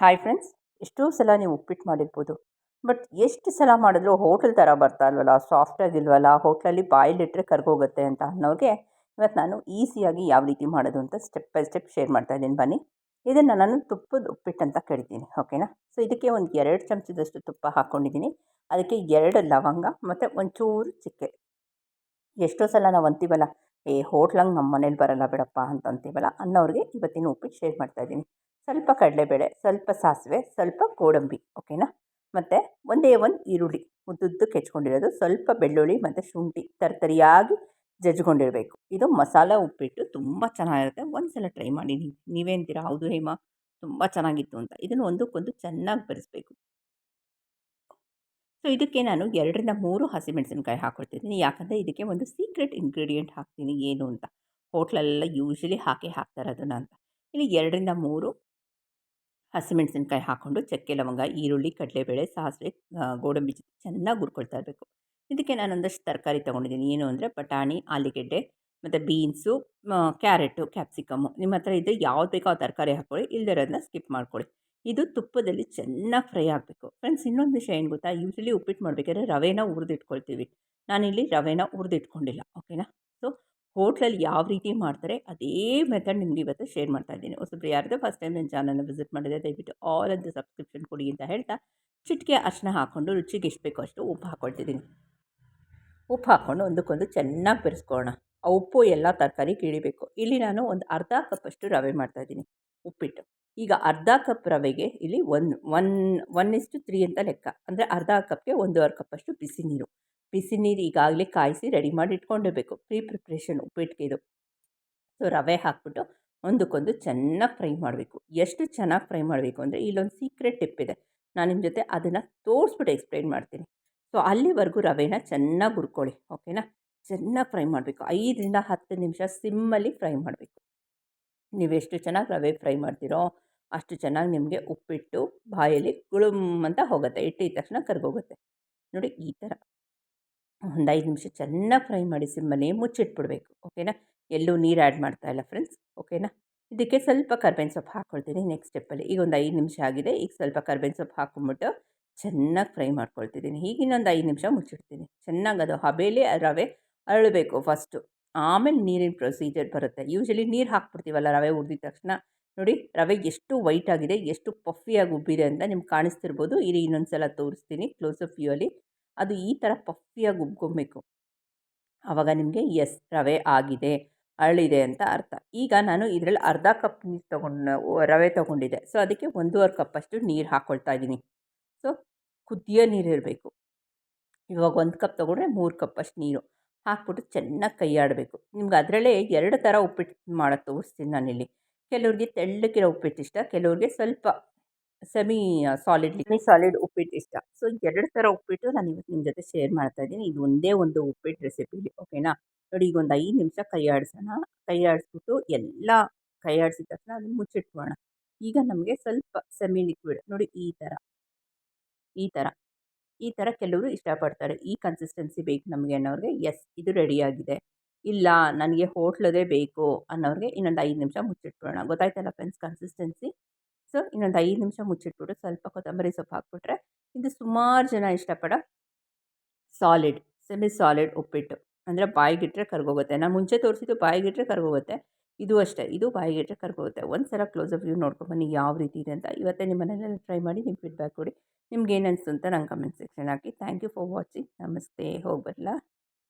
Hi friends ಎಷ್ಟೋ ಸಲ ನೀವು ಉಪ್ಪಿಟ್ಟು ಮಾಡಿರ್ಬೋದು. ಬಟ್ ಎಷ್ಟು ಸಲ ಮಾಡಿದ್ರೂ ಹೋಟೆಲ್ ಥರ ಬರ್ತಾ ಇಲ್ವಲ್ಲ ಸಾಫ್ಟಾಗಿಲ್ವಲ್ಲ ಹೋಟ್ಲಲ್ಲಿ ಬಾಯಲ್ಲಿಟ್ಟರೆ ಕರ್ಗೋಗುತ್ತೆ ಅಂತ ಅನ್ನೋರಿಗೆ ಇವತ್ತು ನಾನು ಈಸಿಯಾಗಿ ಯಾವ ರೀತಿ ಮಾಡೋದು ಅಂತ ಸ್ಟೆಪ್ ಬೈ ಸ್ಟೆಪ್ ಶೇರ್ ಮಾಡ್ತಾ ಇದ್ದೀನಿ. ಬನ್ನಿ, ಇದನ್ನು ನಾನು ತುಪ್ಪದ ಉಪ್ಪಿಟ್ಟು ಅಂತ ಕರಿತೀನಿ ಓಕೆನಾ ಸೊ ಇದಕ್ಕೆ ಒಂದು ಎರಡು ಚಮಚದಷ್ಟು ತುಪ್ಪ ಹಾಕ್ಕೊಂಡಿದ್ದೀನಿ ಅದಕ್ಕೆ ಎರಡು ಲವಂಗ ಮತ್ತು ಒಂಚೂರು ಚಿಕ್ಕೆ. ಎಷ್ಟೋ ಸಲ ನಾವು ಅಂತೀವಲ್ಲ, ಏ, ಹೋಟ್ಲಂಗೆ ನಮ್ಮ ಮನೇಲಿ ಬರಲ್ಲ ಬಿಡಪ್ಪ ಅಂತ ಅಂತೀವಲ್ಲ ಅನ್ನೋರಿಗೆ ಇವತ್ತಿನ ಉಪ್ಪಿಟ್ಟು ಶೇರ್ ಮಾಡ್ತಾ ಇದ್ದೀನಿ. ಸ್ವಲ್ಪ ಕಡಲೆಬೇಳೆ, ಸ್ವಲ್ಪ ಸಾಸಿವೆ, ಸ್ವಲ್ಪ ಗೋಡಂಬಿ ಓಕೆನಾ ಮತ್ತು ಒಂದೇ ಒಂದು ಈರುಳ್ಳಿ, ಉದ್ದುದ್ದು ಕೆಚ್ಕೊಂಡಿರೋದು, ಸ್ವಲ್ಪ ಬೆಳ್ಳುಳ್ಳಿ ಮತ್ತು ಶುಂಠಿ ತರ್ತರಿಯಾಗಿ ಜಜ್ಕೊಂಡಿರಬೇಕು ಇದು ಮಸಾಲೆ ಉಪ್ಪಿಟ್ಟು ತುಂಬ ಚೆನ್ನಾಗಿರುತ್ತೆ. ಒಂದು ಸಲ ಟ್ರೈ ಮಾಡಿ ನೀವು. ನೀವೇಂತೀರಾ? ಹೌದು ಹೇಮ, ತುಂಬ ಚೆನ್ನಾಗಿತ್ತು ಅಂತ. ಇದನ್ನು ಒಂದಕ್ಕೊಂದು ಚೆನ್ನಾಗಿ ಬೆರೆಸ್ಬೇಕು. ಸೊ ಇದಕ್ಕೆ ನಾನು ಎರಡರಿಂದ ಮೂರು ಹಸಿಮೆಣಸಿನ್ಕಾಯಿ ಹಾಕ್ಕೊಳ್ತಿದ್ದೀನಿ ಯಾಕಂದರೆ ಇದಕ್ಕೆ ಒಂದು ಸೀಕ್ರೆಟ್ ಇಂಗ್ರೀಡಿಯೆಂಟ್ ಹಾಕ್ತೀನಿ. ಏನು ಅಂತ? ಹೋಟ್ಲಲ್ಲೆಲ್ಲ ಯೂಶ್ವಲಿ ಹಾಕಿ ಹಾಕ್ತಾರೆ ಅದನ್ನು ಅಂತ ಇಲ್ಲಿ ಎರಡರಿಂದ ಮೂರು ಹಸಿಮೆಣಸಿನ್ಕಾಯಿ ಹಾಕ್ಕೊಂಡು ಚಕ್ಕೆ, ಲವಂಗ, ಈರುಳ್ಳಿ, ಕಡಲೆಬೇಳೆ, ಸಾಸಿವೆ ಗೋಡಂಬಿ ಚೆನ್ನಾಗಿ ಹುರ್ಕೊಳ್ತಾ ಇರಬೇಕು. ಇದಕ್ಕೆ ನಾನು ಒಂದಷ್ಟು ತರಕಾರಿ ತೊಗೊಂಡಿದ್ದೀನಿ. ಏನು ಅಂದರೆ ಬಟಾಣಿ, ಆಲೂಗೆಡ್ಡೆ ಮತ್ತು ಬೀನ್ಸು ಕ್ಯಾರೆಟು, ಕ್ಯಾಪ್ಸಿಕಮ್ಮು. ನಿಮ್ಮ ಹತ್ರ ಇದ್ದರೆ ಯಾವ್ದು ಬೇಕೋ ಆ ತರಕಾರಿ ಹಾಕ್ಕೊಳ್ಳಿ. ಇಲ್ಲದಿರೋದನ್ನ ಸ್ಕಿಪ್ ಮಾಡ್ಕೊಳ್ಳಿ. ಇದು ತುಪ್ಪದಲ್ಲಿ ಚೆನ್ನಾಗಿ ಫ್ರೈ ಆಗಬೇಕು. ಫ್ರೆಂಡ್ಸ್, ಇನ್ನೊಂದು ವಿಷಯ ಏನು ಗೊತ್ತಾ? ಯೂಶಲಿ ಉಪ್ಪಿಟ್ಟು ಮಾಡಬೇಕಾದ್ರೆ ರವೆನ ಹುರಿದಿಟ್ಕೊಳ್ತೀವಿ. ನಾನಿಲ್ಲಿ ರವೆನ ಹುರಿದಿಟ್ಕೊಂಡಿಲ್ಲ. ಓಕೆನಾ? ಹೋಟ್ಲಲ್ಲಿ ಯಾವ ರೀತಿ ಮಾಡ್ತಾರೆ, ಅದೇ ಮೆಥಡ್ ನಿಮ್ಗೆ ಇವತ್ತು ಶೇರ್ ಮಾಡ್ತಾ ಇದ್ದೀನಿ. ಹೊಸಬ್ರು ಯಾರ್ದು ಫಸ್ಟ್ ಟೈಮ್ ನನ್ನ ಚಾನಲ್ನ ವಿಸಿಟ್ ಮಾಡಿದೆ ದಯವಿಟ್ಟು ಆಲ್ ಅಂತ ಸಬ್ಸ್ಕ್ರಿಪ್ಷನ್ ಕೊಡಿ ಅಂತ ಹೇಳ್ತಾ, ಚಿಟಿಕೆ ಅರ್ಶನ ಹಾಕ್ಕೊಂಡು ರುಚಿಗೆ ಎಷ್ಟು ಬೇಕೋ ಅಷ್ಟು ಉಪ್ಪು ಹಾಕ್ಕೊಳ್ತಿದ್ದೀನಿ ಉಪ್ಪು ಹಾಕ್ಕೊಂಡು ಒಂದಕ್ಕೊಂದು ಚೆನ್ನಾಗಿ ಬೆರೆಸ್ಕೊಳ್ಳೋಣ. ಆ ಉಪ್ಪು ಎಲ್ಲ ತರಕಾರಿ ಕೀಳಿಬೇಕು. ಇಲ್ಲಿ ನಾನು ಒಂದು ಅರ್ಧ ಕಪ್ಪಷ್ಟು ರವೆ ಮಾಡ್ತಾಯಿದ್ದೀನಿ ಉಪ್ಪಿಟ್ಟು. ಈಗ ಅರ್ಧ ಕಪ್ ರವೆಗೆ ಇಲ್ಲಿ ಒನ್ ಒನ್ ಒನ್ ಇಸ್ಟು ತ್ರೀ ಅಂತ ಲೆಕ್ಕ. ಅಂದರೆ ಅರ್ಧ ಕಪ್ಗೆ ಒಂದೂವರೆ ಕಪ್ಪಷ್ಟು ಬಿಸಿ ನೀರು. ಬಿಸಿ ನೀರು ಈಗಾಗಲೇ ಕಾಯಿಸಿ ರೆಡಿ ಮಾಡಿ ಇಟ್ಕೊಂಡಿರಬೇಕು. ಪ್ರೀ ಪ್ರಿಪ್ರೇಷನ್ ಉಪ್ಪಿಟ್ಟಿಗೆ ಇದು ಸೊ ರವೆ ಹಾಕ್ಬಿಟ್ಟು ಒಂದಕ್ಕೊಂದು ಚೆನ್ನಾಗಿ ಫ್ರೈ ಮಾಡಬೇಕು. ಎಷ್ಟು ಚೆನ್ನಾಗಿ ಫ್ರೈ ಮಾಡಬೇಕು ಅಂದರೆ ಇಲ್ಲೊಂದು ಸೀಕ್ರೆಟ್ ಟಿಪ್ ಇದೆ. ನಾನು ನಿಮ್ಮ ಜೊತೆ ಅದನ್ನು ತೋರಿಸ್ಬಿಟ್ಟು ಎಕ್ಸ್ಪ್ಲೈನ್ ಮಾಡ್ತೀನಿ. ಸೊ ಅಲ್ಲಿವರೆಗೂ ರವೆನ ಚೆನ್ನಾಗಿ ಹುರ್ಕೊಳ್ಳಿ, ಓಕೆನಾ? ಚೆನ್ನಾಗಿ ಫ್ರೈ ಮಾಡಬೇಕು. ಐದರಿಂದ ಹತ್ತು ನಿಮಿಷ ಸಿಮ್ಮಲ್ಲಿ ಫ್ರೈ ಮಾಡಬೇಕು. ನೀವೆಷ್ಟು ಚೆನ್ನಾಗಿ ರವೆ ಫ್ರೈ ಮಾಡ್ತೀರೋ ಅಷ್ಟು ಚೆನ್ನಾಗಿ ನಿಮಗೆ ಉಪ್ಪಿಟ್ಟು ಬಾಯಲ್ಲಿ ಗುಳುಮ್ ಅಂತ ಹೋಗುತ್ತೆ. ಇಟ್ಟಿದ ತಕ್ಷಣ ಕರ್ಗೋಗುತ್ತೆ. ನೋಡಿ, ಈ ಥರ ಒಂದು ಐದು ನಿಮಿಷ ಚೆನ್ನಾಗಿ ಫ್ರೈ ಮಾಡಿ ಸಿಮ್ಮಲ್ಲಿ ಮುಚ್ಚಿಟ್ಬಿಡ್ಬೇಕು, ಓಕೆನಾ? ಎಲ್ಲೂ ನೀರು ಆ್ಯಡ್ ಮಾಡ್ತಾ ಇಲ್ಲ ಫ್ರೆಂಡ್ಸ್, ಓಕೆನಾ? ಇದಕ್ಕೆ ಸ್ವಲ್ಪ ಕರ್ಬೇವಿನ ಸೊಪ್ಪು ಹಾಕ್ಕೊಳ್ತೀನಿ ನೆಕ್ಸ್ಟ್ ಸ್ಟೆಪ್ಪಲ್ಲಿ. ಈಗ ಒಂದು ಐದು ನಿಮಿಷ ಆಗಿದೆ, ಈಗ ಸ್ವಲ್ಪ ಕರ್ಬೇವಿನ ಸೊಪ್ಪು ಹಾಕ್ಕೊಂಬಿಟ್ಟು ಚೆನ್ನಾಗಿ ಫ್ರೈ ಮಾಡ್ಕೊಳ್ತಿದ್ದೀನಿ. ಈಗ ಇನ್ನೊಂದು ಐದು ನಿಮಿಷ ಮುಚ್ಚಿಡ್ತೀನಿ. ಚೆನ್ನಾಗಿ ಅದು ಹಬೇಲಿ, ರವೆ ಅರಳಬೇಕು ಫಸ್ಟು. ಆಮೇಲೆ ನೀರಿನ ಪ್ರೊಸೀಜರ್ ಬರುತ್ತೆ. ಯೂಶಲಿ ನೀರು ಹಾಕ್ಬಿಡ್ತೀವಲ್ಲ ರವೆ ಹುರಿದಿದ ತಕ್ಷಣ. ನೋಡಿ, ರವೆ ಎಷ್ಟು ವೈಟ್ ಆಗಿದೆ, ಎಷ್ಟು ಪಫಿಯಾಗಿ ಉಬ್ಬಿದೆ ಅಂತ ನಿಮ್ಗೆ ಕಾಣಿಸ್ತಿರ್ಬೋದು. ಇಲ್ಲಿ ಇನ್ನೊಂದು ಸಲ ತೋರಿಸ್ತೀನಿ, ಕ್ಲೋಸ್ ಕ್ಲೋಸಪ್ ವ್ಯೂಯಲ್ಲಿ ಅದು ಈ ಥರ ಪಫಿಯಾಗಿ ಉಬ್ಕೊಬೇಕು ಆವಾಗ ನಿಮಗೆ ಎಸ್, ರವೆ ಆಗಿದೆ, ಅರಳಿದೆ ಅಂತ ಅರ್ಥ. ಈಗ ನಾನು ಇದರಲ್ಲಿ ಅರ್ಧ ಕಪ್ ನೀರು ತೊಗೊಂಡು, ರವೆ ತೊಗೊಂಡಿದ್ದೆ. ಸೊ, ಅದಕ್ಕೆ ಒಂದೂವರೆ ಕಪ್ಪಷ್ಟು ನೀರು ಹಾಕ್ಕೊಳ್ತಾ ಇದ್ದೀನಿ. ಸೊ, ಕುದಿಯೋ ನೀರು ಇರಬೇಕು. ಇವಾಗ ಒಂದು ಕಪ್ ತೊಗೊಂಡ್ರೆ ಮೂರು ಕಪ್ಪಷ್ಟು ನೀರು. ಹಾಕ್ಬಿಟ್ಟು ಚೆನ್ನಾಗಿ ಕೈಯಾಡಬೇಕು ನಿಮ್ಗೆ ಅದರಲ್ಲೇ ಎರಡು ಥರ ಉಪ್ಪಿಟ್ಟು ಮಾಡೋದು ತೋರಿಸ್ತೀನಿ ನಾನಿಲ್ಲಿ. ಕೆಲವ್ರಿಗೆ ತೆಳ್ಳಕ್ಕಿರೋ ಉಪ್ಪಿಟ್ಟು ಇಷ್ಟ ಕೆಲವ್ರಿಗೆ ಸ್ವಲ್ಪ ಸೆಮಿ ಸಾಲಿಡ್ ಸೆಮಿ ಸಾಲಿಡ್ ಉಪ್ಪಿಟ್ಟು ಇಷ್ಟ. ಸೊ ಎರಡು ಥರ ಉಪ್ಪಿಟ್ಟು ನಾನು ಇವತ್ತು ನಿಮ್ಮ ಜೊತೆ ಶೇರ್ ಮಾಡ್ತಾ ಇದ್ದೀನಿ. ಇದು ಒಂದೇ ಒಂದು ಉಪ್ಪಿಟ್ಟು ರೆಸಿಪಿಲಿ ಓಕೆನಾ ನೋಡಿ, ಈಗ ಒಂದು ಐದು ನಿಮಿಷ ಕೈ ಆಡಿಸೋಣ ಕೈ ಆಡಿಸ್ಬಿಟ್ಟು ಎಲ್ಲ ಕೈ ಆಡಿಸಿದ ತಕ್ಷಣ ಅದನ್ನು ಮುಚ್ಚಿಟ್ಕೋಣ ಈಗ ನಮಗೆ ಸ್ವಲ್ಪ ಸೆಮಿ ಲಿಕ್ವಿಡ್ ನೋಡಿ ಈ ಥರ ಈ ಥರ ಈ ಥರ ಕೆಲವರು ಇಷ್ಟಪಡ್ತಾರೆ. ಈ ಕನ್ಸಿಸ್ಟೆನ್ಸಿ ಬೇಕು ನಮಗೆ ಅನ್ನೋರಿಗೆ ಎಸ್ ಇದು ರೆಡಿಯಾಗಿದೆ ಇಲ್ಲ, ನನಗೆ ಹೋಟ್ಲದೇ ಬೇಕು ಅನ್ನೋರಿಗೆ ಇನ್ನೊಂದು ಐದು ನಿಮಿಷ ಮುಚ್ಚಿಟ್ಕೊಳ್ಳೋಣ. ಗೊತ್ತಾಯ್ತಲ್ಲ ಫ್ರೆಂಡ್ಸ್ ಕನ್ಸಿಸ್ಟೆನ್ಸಿ ಸೊ, ಇನ್ನೊಂದು ಐದು ನಿಮಿಷ ಮುಚ್ಚಿಟ್ಬಿಟ್ಟು ಸ್ವಲ್ಪ ಕೊತ್ತಂಬರಿ ಸೊಪ್ಪು ಹಾಕ್ಬಿಟ್ರೆ ಇದು ಸುಮಾರು ಜನ ಇಷ್ಟಪಡೋ ಸಾಲಿಡ್ ಸೆಮಿ ಸಾಲಿಡ್ ಉಪ್ಪಿಟ್ಟು. ಅಂದರೆ ಬಾಯಿಗಿಟ್ರೆ ಕರ್ಗೋಗುತ್ತೆ. ನಾನು ಮುಂಚೆ ತೋರಿಸಿದ್ದು ಬಾಯಿಗಿಟ್ರೆ ಕರ್ಗೋಗುತ್ತೆ. ಇದು ಅಷ್ಟೇ. ಇದು ಬಾಯಿಗಿಟ್ರೆ ಕರ್ಗೋಗುತ್ತೆ. ಒಂದು ಸಲ ಅಪ್ ವ್ಯೂ ನೋಡ್ಕೊಂಬನ್ನಿ ಯಾವ ರೀತಿ ಇದೆ ಅಂತ. ಇವತ್ತೇ ನಿಮ್ಮ ಮನೆಯಲ್ಲೆಲ್ಲ ಟ್ರೈ ಮಾಡಿ ನಿಮ್ಮ ಫೀಡ್ಬ್ಯಾಕ್ ಕೊಡಿ. ನಿಮ್ಗೆ ಏನು ಅನಿಸ್ತು ಅಂತ ನಂಗೆ comment section hockey. Thank you for watching. ನಮಸ್ತೆ. ಹೋಗಿ ಬರಲಾ?